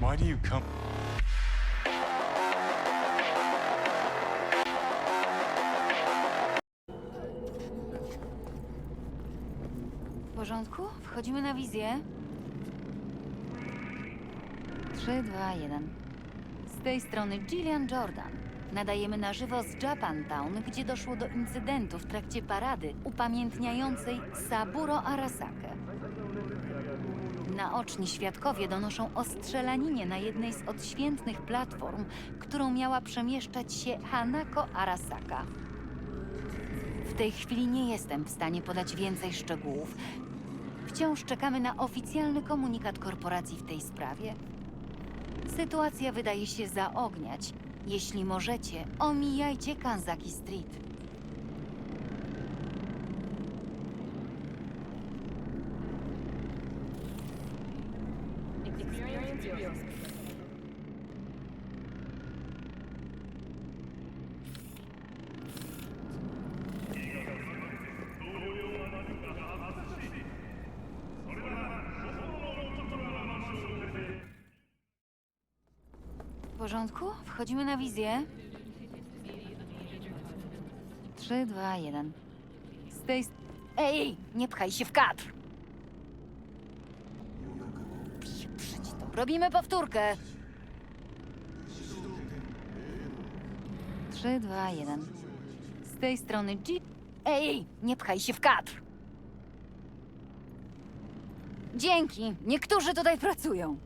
Why do you come? W porządku? Wchodzimy na wizję. 3, 2, 1. Z tej strony Gillian Jordan. Nadajemy na żywo z Japantown, gdzie doszło do incydentu w trakcie parady upamiętniającej Saburo Arasakę. Naoczni świadkowie donoszą o strzelaninie na jednej z odświętnych platform, którą miała przemieszczać się Hanako Arasaka. W tej chwili nie jestem w stanie podać więcej szczegółów. Wciąż czekamy na oficjalny komunikat korporacji w tej sprawie. Sytuacja wydaje się zaogniać. Jeśli możecie, omijajcie Kanzaki Street. W porządku? Wchodzimy na wizję. 3, 2, 1. Z tej. Ej, nie pchaj się w kadr! Robimy powtórkę. 3, 2, 1. Z tej strony G. Ej, nie pchaj się w kadr! Dzięki. Niektórzy tutaj pracują.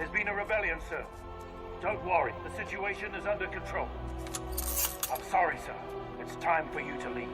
There's been a rebellion, sir. Don't worry, the situation is under control. I'm sorry, sir. It's time for you to leave.